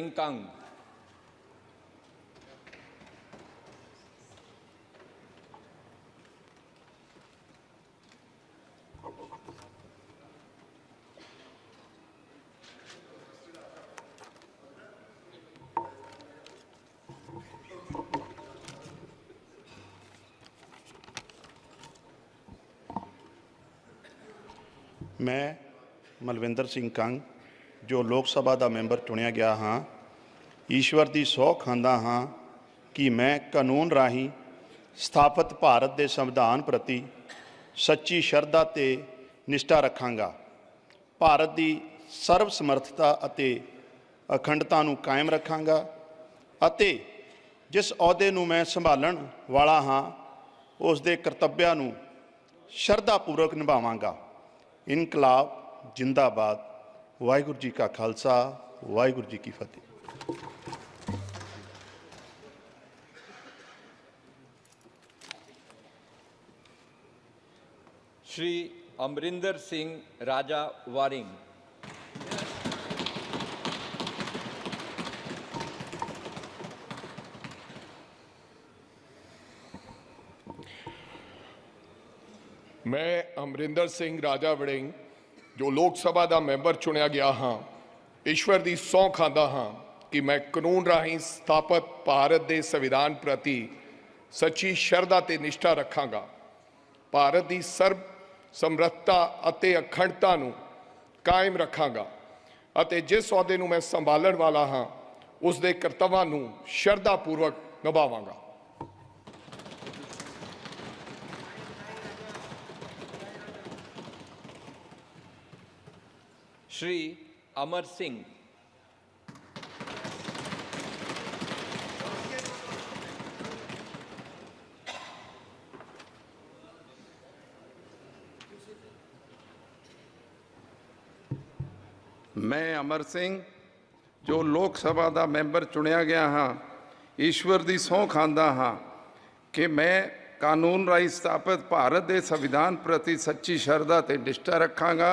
ਸਿੰਘ ਕੰਗ ਮੈਂ ਮਲਵਿੰਦਰ ਸਿੰਘ ਕੰਗ ਜੋ ਲੋਕ ਸਭਾ ਦਾ ਮੈਂਬਰ ਚੁਣਿਆ ਗਿਆ ਹਾਂ, ਈਸ਼ਵਰ ਦੀ ਸਹੁੰ ਖਾਂਦਾ ਹਾਂ ਕਿ ਮੈਂ ਕਾਨੂੰਨ ਰਾਹੀਂ ਸਥਾਪਿਤ ਭਾਰਤ ਦੇ ਸੰਵਿਧਾਨ ਪ੍ਰਤੀ ਸੱਚੀ ਸ਼ਰਧਾ ਤੇ ਨਿਸ਼ਠਾ ਰੱਖਾਂਗਾ। ਭਾਰਤ ਦੀ ਸਰਵ ਸਮਰੱਥਤਾ ਅਤੇ ਅਖੰਡਤਾ ਨੂੰ ਕਾਇਮ ਰੱਖਾਂਗਾ ਅਤੇ ਜਿਸ ਅਹੁਦੇ ਨੂੰ ਮੈਂ ਸੰਭਾਲਣ ਵਾਲਾ ਹਾਂ, ਉਸ ਦੇ ਕਰਤੱਵਿਆਂ ਨੂੰ ਸ਼ਰਧਾਪੂਰਵਕ ਨਿਭਾਵਾਂਗਾ। ਇਨਕਲਾਬ ਜਿੰਦਾਬਾਦ। ਵਾਹਿਗੁਰੂ ਜੀ ਕਾ ਖਾਲਸਾ ਵਾਹਿਗੁਰੂ ਜੀ ਕੀ ਫਤਿਹ ਸ਼੍ਰੀ ਅਮਰਿੰਦਰ ਸਿੰਘ ਰਾਜਾ ਵਾਰਿੰਗ ਮੈਂ ਅਮਰਿੰਦਰ ਸਿੰਘ ਰਾਜਾ ਵੜਿੰਗ ਜੋ ਲੋਕ ਸਭਾ ਦਾ ਮੈਂਬਰ ਚੁਣਿਆ ਗਿਆ ਹਾਂ, ਈਸ਼ਵਰ ਦੀ ਸਹੁੰ ਖਾਂਦਾ ਹਾਂ ਕਿ ਮੈਂ ਕਾਨੂੰਨ ਰਾਹੀਂ ਸਥਾਪਿਤ ਭਾਰਤ ਦੇ ਸੰਵਿਧਾਨ ਪ੍ਰਤੀ ਸੱਚੀ ਸ਼ਰਧਾ ਤੇ ਨਿਸ਼ਠਾ ਰੱਖਾਂਗਾ। ਭਾਰਤ ਦੀ ਸਰਬ ਸਮਰੱਥਾ ਅਤੇ ਅਖੰਡਤਾ ਨੂੰ ਕਾਇਮ ਰੱਖਾਂਗਾ ਅਤੇ ਜਿਸ ਅਹੁਦੇ ਨੂੰ ਮੈਂ ਸੰਭਾਲਣ ਵਾਲਾ ਹਾਂ, ਉਸ ਦੇ ਕਰਤੱਵਾਂ ਨੂੰ ਸ਼ਰਧਾ ਪੂਰਵਕ ਨਿਭਾਵਾਂਗਾ। ਸ਼੍ਰੀ ਅਮਰ ਸਿੰਘ ਮੈਂ ਅਮਰ ਸਿੰਘ ਜੋ ਲੋਕ ਸਭਾ ਦਾ ਮੈਂਬਰ ਚੁਣਿਆ ਗਿਆ ਹਾਂ ਈਸ਼ਵਰ ਦੀ ਸਹੁੰ ਖਾਂਦਾ ਹਾਂ ਕਿ ਮੈਂ ਕਾਨੂੰਨ ਰਾਹੀਂ ਸਥਾਪਿਤ ਭਾਰਤ ਦੇ ਸੰਵਿਧਾਨ ਪ੍ਰਤੀ ਸੱਚੀ ਸ਼ਰਧਾ ਤੇ ਨਿਸ਼ਠਾ ਰੱਖਾਂਗਾ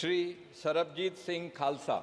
ਸ਼੍ਰੀ ਸਰਬਜੀਤ ਸਿੰਘ ਖਾਲਸਾ।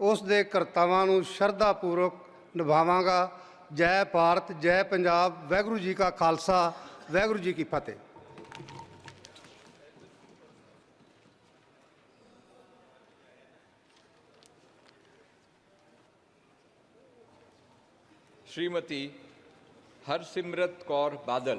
ਉਸ ਦੇ ਕਰਤੱਵਾਂ ਨੂੰ ਸ਼ਰਧਾ ਪੂਰਵਕ ਨਿਭਾਵਾਂਗਾ ਜੈ ਭਾਰਤ ਜੈ ਪੰਜਾਬ ਵਾਹਿਗੁਰੂ ਜੀ ਕਾ ਖਾਲਸਾ ਵਾਹਿਗੁਰੂ ਜੀ ਕੀ ਫਤਿਹ श्रीमती हरसिमरत कौर बादल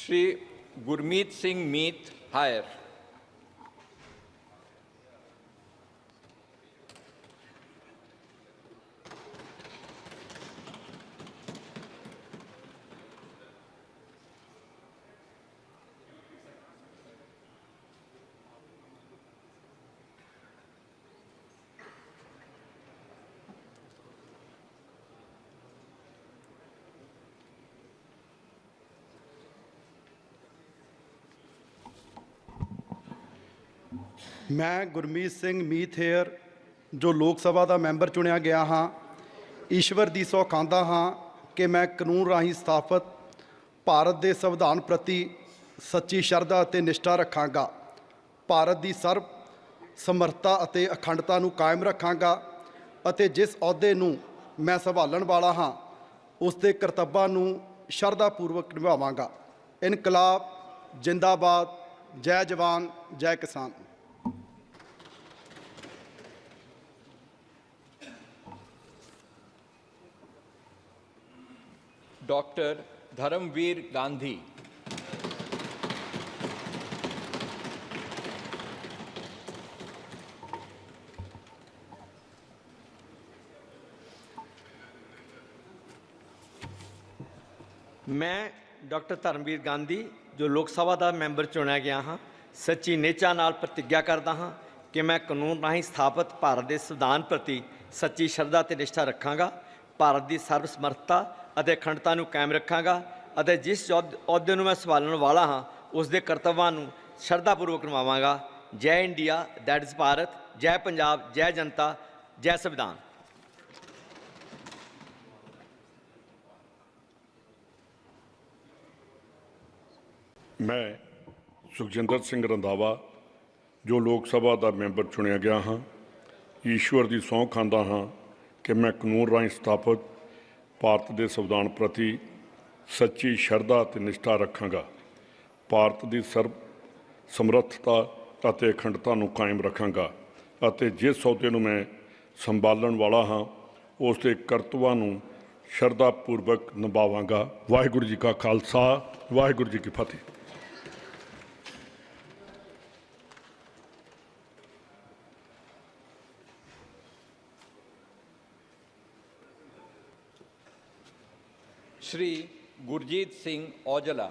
ਸ਼੍ਰੀ ਗੁਰਮੀਤ ਸਿੰਘ ਮੀਤ ਹਾਇਰ ਮੈਂ ਗੁਰਮੀਤ ਸਿੰਘ ਮੀਥੇਅਰ ਜੋ ਲੋਕ ਸਭਾ ਦਾ ਮੈਂਬਰ ਚੁਣਿਆ ਗਿਆ ਹਾਂ, ਈਸ਼ਵਰ ਦੀ ਸਹੁੰ ਹਾਂ ਕਿ ਮੈਂ ਕਾਨੂੰਨ ਰਾਹੀਂ ਸਥਾਪਿਤ ਭਾਰਤ ਦੇ ਸੰਵਿਧਾਨ ਪ੍ਰਤੀ ਸੱਚੀ ਸ਼ਰਧਾ ਅਤੇ ਨਿਸ਼ਠਾ ਰੱਖਾਂਗਾ। ਭਾਰਤ ਦੀ ਸਰਬ ਸਮਰੱਥਾ ਅਤੇ ਅਖੰਡਤਾ ਨੂੰ ਕਾਇਮ ਰੱਖਾਂਗਾ ਅਤੇ ਜਿਸ ਅਹੁਦੇ ਨੂੰ ਮੈਂ ਸੰਭਾਲਣ ਵਾਲਾ ਹਾਂ, ਉਸ ਦੇ ਕਰਤੱਵਾਂ ਨੂੰ ਸ਼ਰਧਾ ਪੂਰਵਕ ਨਿਭਾਵਾਂਗਾ। ਇਨਕਲਾਬ, ਜਿੰਦਾਬਾਦ, ਜੈ ਜਵਾਨ, ਜੈ ਕਿਸਾਨ। डॉक्टर धर्मवीर गांधी ਮੈਂ ਡਾਕਟਰ ਧਰਮਵੀਰ ਗਾਂਧੀ ਜੋ ਲੋਕ ਸਭਾ ਦਾ ਮੈਂਬਰ ਚੁਣਿਆ ਗਿਆ ਹਾਂ ਸੱਚੀ ਨਿਚਾ ਨਾਲ ਪ੍ਰਤੀਗਿਆ ਕਰਦਾ ਹਾਂ ਕਿ ਮੈਂ ਕਾਨੂੰਨ ਰਾਹੀਂ ਸਥਾਪਿਤ ਭਾਰਤ ਦੇ ਸੰਵਿਧਾਨ ਪ੍ਰਤੀ ਸੱਚੀ ਸ਼ਰਧਾ ਤੇ ਨਿਸ਼ਠਾ ਰੱਖਾਂਗਾ ਭਾਰਤ ਦੀ ਸਰਬ ਸਮਰੱਥਾ ਅਤੇ ਅਖੰਡਤਾ ਨੂੰ ਕਾਇਮ ਰੱਖਾਂਗਾ ਅਤੇ ਜਿਸ ਅਹੁਦ- ਅਹੁਦੇ ਨੂੰ ਮੈਂ ਸੰਭਾਲਣ ਵਾਲਾ ਹਾਂ, ਉਸ ਦੇ ਕਰਤੱਵਾਂ ਨੂੰ ਸ਼ਰਧਾਪੂਰਵਕ ਨਿਭਾਵਾਂਗਾ। ਜੈ ਇੰਡੀਆ, ਦੈਟ ਇਜ਼ ਭਾਰਤ, ਜੈ ਪੰਜਾਬ, ਜੈ ਜਨਤਾ, ਜੈ ਸੰਵਿਧਾਨ। ਮੈਂ ਸੁਖਜਿੰਦਰ ਸਿੰਘ ਰੰਧਾਵਾ, ਜੋ ਲੋਕ ਸਭਾ ਦਾ ਮੈਂਬਰ ਚੁਣਿਆ ਗਿਆ ਹਾਂ, ਈਸ਼ਵਰ ਦੀ ਸਹੁੰ ਖਾਂਦਾ ਹਾਂ ਕਿ ਮੈਂ ਕਾਨੂੰਨ ਰਾਹੀਂ ਸਥਾਪਿਤ ਭਾਰਤ ਦੇ ਸੰਵਿਧਾਨ ਪ੍ਰਤੀ ਸੱਚੀ ਸ਼ਰਧਾ ਅਤੇ ਨਿਸ਼ਠਾ ਰੱਖਾਂਗਾ। ਭਾਰਤ ਦੀ ਸਰਬ ਸਮਰੱਥਤਾ ਅਤੇ ਅਖੰਡਤਾ ਨੂੰ ਕਾਇਮ ਰੱਖਾਂਗਾ ਅਤੇ ਜਿਸ ਸੌਦੇ ਨੂੰ ਮੈਂ ਸੰਭਾਲਣ ਵਾਲਾ ਹਾਂ, ਉਸ ਦੇ ਕਰਤਵਾਂ ਨੂੰ ਸ਼ਰਧਾ ਪੂਰਵਕ ਨਿਭਾਵਾਂਗਾ। ਵਾਹਿਗੁਰੂ ਜੀ ਕਾ ਖਾਲਸਾ, ਵਾਹਿਗੁਰੂ ਜੀ ਕੀ ਫਤਿਹ। ਸ਼੍ਰੀ ਗੁਰਜੀਤ ਸਿੰਘ ਔਜਲਾ।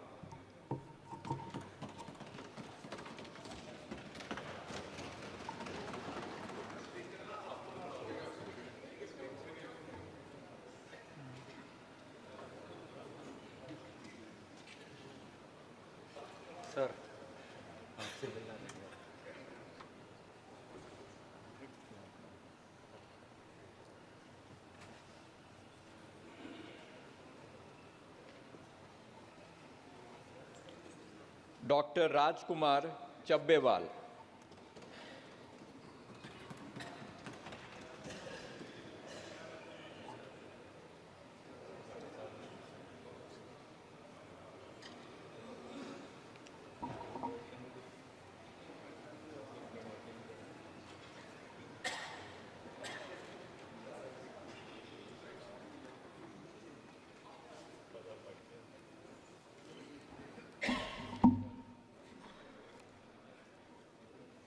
सर आपसे मिलना डॉक्टर राजकुमार चब्बेवाल।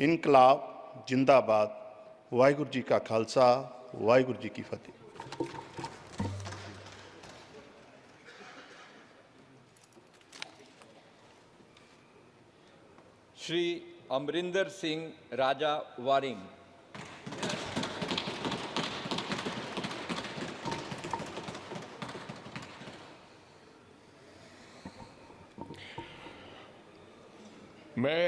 इनकलाब जिंदाबाद। वाहगुरु जी का खालसा वाहगुरु जी की फतेह। श्री अमरिंदर सिंह राजा वारिंग। मैं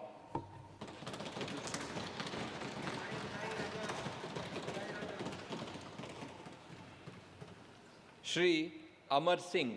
ਸ਼੍ਰੀ ਅਮਰ ਸਿੰਘ